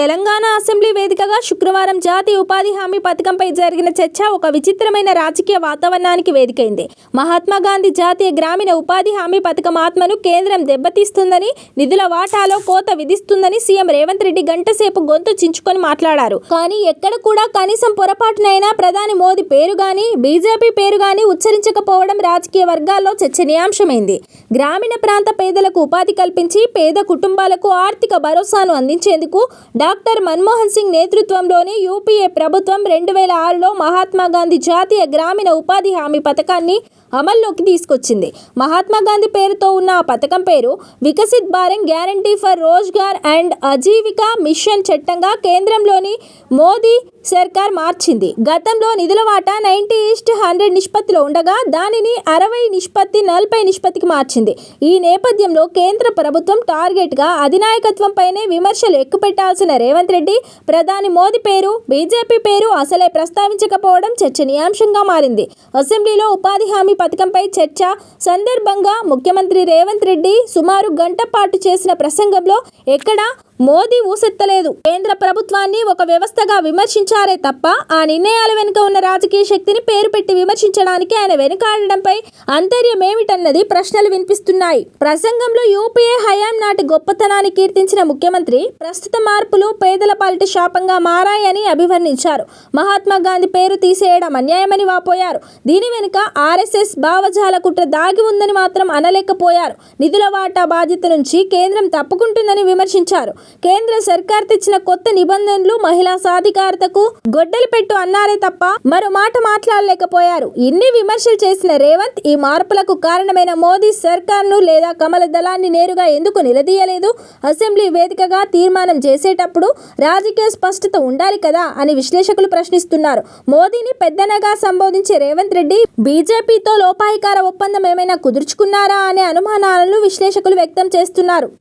Telangana assembly వేదికగా శుక్రవారం జాతీయ ఉపాధి హామీ పథకంపై జరిగిన చర్చ ఒక విచిత్రమైన రాజకీయ వాతావరణానికి వేదికైంది. మహాత్మా గాంధీ జాతీయ గ్రామీణ ఉపాధి హామీ పథకం ఆత్మను కేంద్రం దెబ్బతీస్తుందని నిధుల వాటాలో కోత విధిస్తుందని సీఎం రేవంత్ రెడ్డి గంటసేపు గొంతు చించుకొని మాట్లాడారు. కానీ ఎక్కడ కూడా కనీసం పొరపాటునైనా ప్రధాని మోదీ పేరు గాని బీజేపీ పేరు గాని ఉచ్చరించకపోవడం రాజకీయ వర్గాల్లో చర్చనీయాంశమైంది. గ్రామీణ ప్రాంత పేదలకు ఉపాధి కల్పించి పేద కుటుంబాలకు ఆర్థిక భరోసాను అందించేందుకు డాక్టర్ మన్మోహన్ సింగ్ నేతృత్వంలోని యూపీఏ ప్రభుత్వం రెండు వేల ఆరులో మహాత్మా గాంధీ జాతీయ గ్రామీణ ఉపాధి హామీ పథకాన్ని అమల్లోకి తీసుకొచ్చింది. మహాత్మా గాంధీ పేరుతో ఉన్న ఆ పథకం పేరు Viksit Bharat guarantee for Rozgar and Ajeevika mission చట్టంగా కేంద్రంలోని మోదీ సర్కార్ మార్చింది. గతంలో నిధుల వాటా నైంటీ ఈస్ట్ హండ్రెడ్ నిష్పత్తిలో ఉండగా దానిని అరవై నిష్పత్తి నలభై నిష్పత్తికి మార్చింది. ఈ నేపథ్యంలో కేంద్ర ప్రభుత్వం టార్గెట్గా అధినాయకత్వంపైనే విమర్శలు ఎక్కుపెట్టాల్సిన రేవంత్ రెడ్డి ప్రధాని మోదీ పేరు బీజేపీ పేరు అసలే ప్రస్తావించకపోవడం చర్చనీయాంశంగా మారింది. అసెంబ్లీలో ఉపాధి హామీ పథకంపై చర్చ సందర్భంగా ముఖ్యమంత్రి రేవంత్ రెడ్డి సుమారు గంట పాటు చేసిన ప్రసంగంలో ఎక్కడా మోదీ ఊసెత్తలేదు. కేంద్ర ప్రభుత్వాన్ని ఒక వ్యవస్థగా విమర్శించారే తప్ప ఆ నిర్ణయాల వెనుక ఉన్న రాజకీయ శక్తిని పేరు పెట్టి విమర్శించడానికి ఆయన వెనుకాడడంపై అంతర్యమేమిటన్నది ప్రశ్నలు వినిపిస్తున్నాయి. ప్రసంగంలో యూపీఏ హయాం నాటి గొప్పతనాన్ని కీర్తించిన ముఖ్యమంత్రి ప్రస్తుత మార్పులు పేదల పాలిట శాపంగా మారాయని అభివర్ణించారు. మహాత్మా గాంధీ పేరు తీసేయడం అన్యాయమని వాపోయారు. దీని వెనుక ఆర్ఎస్ఎస్ భావజాల కుట్ర దాగి ఉందని మాత్రం అనలేకపోయారు. నిధుల వాటా బాధ్యత నుంచి కేంద్రం తప్పుకుంటుందని విమర్శించారు. కేంద్ర సర్కార్ తెచ్చిన కొత్త నిబంధనలు మహిళా సాధికారతకు గొడ్డలి పెట్టు అన్నారే తప్ప మరో మాట మాట్లాడలేకపోయారు. ఇన్ని విమర్శలు చేసిన రేవంత్ ఈ మార్పులకు కారణమైన మోదీ సర్కార్ను లేదా కమల దళాన్ని నేరుగా ఎందుకు నిలదీయలేదు? అసెంబ్లీ వేదికగా తీర్మానం చేసేటప్పుడు రాజకీయ స్పష్టత ఉండాలి కదా అని విశ్లేషకులు ప్రశ్నిస్తున్నారు. మోదీని పెద్దనగా సంబోధించే రేవంత్ రెడ్డి బీజేపీతో లోపాయికార ఒప్పందం ఏమైనా కుదుర్చుకున్నారా అనే అనుమానాలను విశ్లేషకులు వ్యక్తం చేస్తున్నారు.